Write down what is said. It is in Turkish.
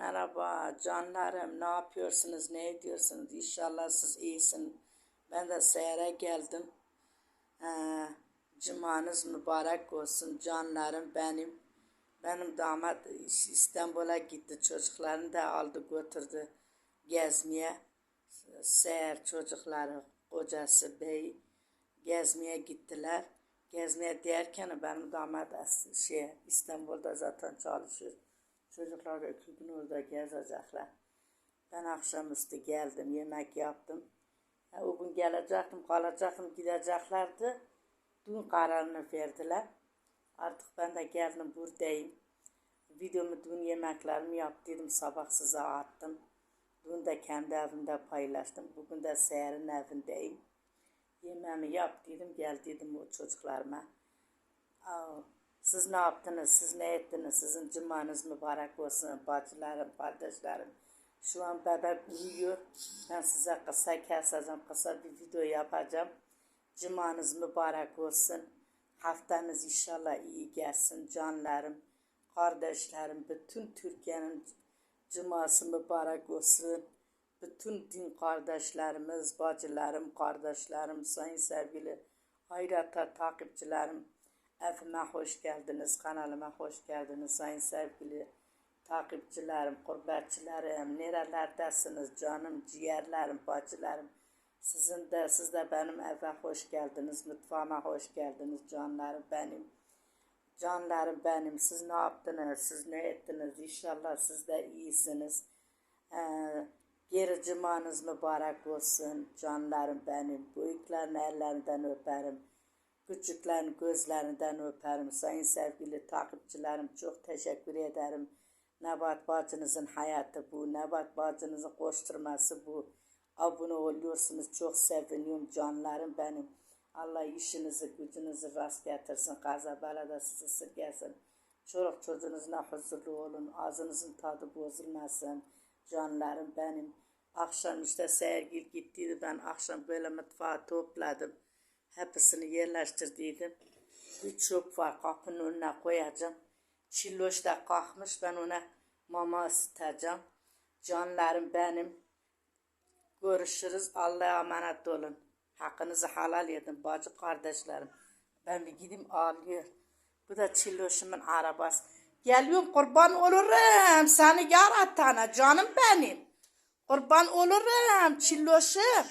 Merhaba canlarım ne yapıyorsunuz ne ediyorsunuz İnşallah siz iyisiniz. Ben de seyre geldim. Ee, cumanız mübarek olsun canlarım benim. Benim damat İstanbul'a gitti çocuklarını da aldı götürdü gezmeye. Seher çocukları kocası bey gezmeye gittiler. Gezmeye derken benim damat şey İstanbul'da zaten çalışıyor. Çocuklar iki gün orada gezecekler. Ben akşamüstü geldim, yemek yaptım. Ha, o gün gelecektim, kalacaktım, gideceklerdi. Dün kararını verdiler. Artık ben de geldim buradayım. Videomu dün yemeklerimi yaptıydım, sabah size attım. Dün de kendi evimde paylaştım. Bugün de Seher'in evindeyim. Yemeğimi yaptıydım, geldiydim o çocuklarıma. Aa, Siz ne yaptınız, siz ne ettiniz, sizin cumanız mübarek olsun bacılarım, kardeşlerim. Şu an bebek uyuyor. Ben size kısa keseceğim, kısa bir video yapacağım. Cumanız mübarek olsun. Haftanız inşallah iyi gelsin canlarım, kardeşlerim. Bütün Türkiye'nin cuması mübarek olsun. Bütün din kardeşlerimiz, bacılarım, kardeşlerim, sayın sevgili hayrata takipçilerim. Evime hoş geldiniz, kanalıma hoş geldiniz sayın sevgili takipçilerim, gurbetçilerim. Nerelerdesiniz canım, ciğerlerim, bacılarım. Sizin de, siz de benim eve hoş geldiniz, mutfağıma hoş geldiniz canlarım benim. Canlarım benim, siz ne yaptınız, siz ne ettiniz? İnşallah siz de iyisiniz. Ee, geri cumanız mübarek olsun canlarım benim. Büyüklerin ellerinden öperim. Küçüklerin gözlerinden öperim. Sayın sevgili takipçilerim çok teşekkür ederim. Nebat bacınızın hayatı bu. Nebat bacınızın koşturması bu. Abone oluyorsunuz. Çok seviniyorum canlarım benim. Allah işinizi gücünüzü rast getirsin. Kaza belada sizi sırgesın. Çoluk çocuğunuzla huzurlu olun. Ağzınızın tadı bozulmasın. Canlarım benim. Akşam işte sergil gittiydi. Ben akşam böyle mutfağı topladım. Hepsini yerleştirdiydim. Bir çöp var kapının önüne koyacağım. Çilloş da kalkmış. Ben ona mama ısıtacağım. Canlarım benim. Görüşürüz. Allah'a emanet olun. Hakkınızı helal edin bacı kardeşlerim. Ben bir gideyim ağlıyor. Bu da Çilloş'umun arabası. Geliyorum kurban olurum. Seni yaratana canım benim. Kurban olurum Çilloş'um.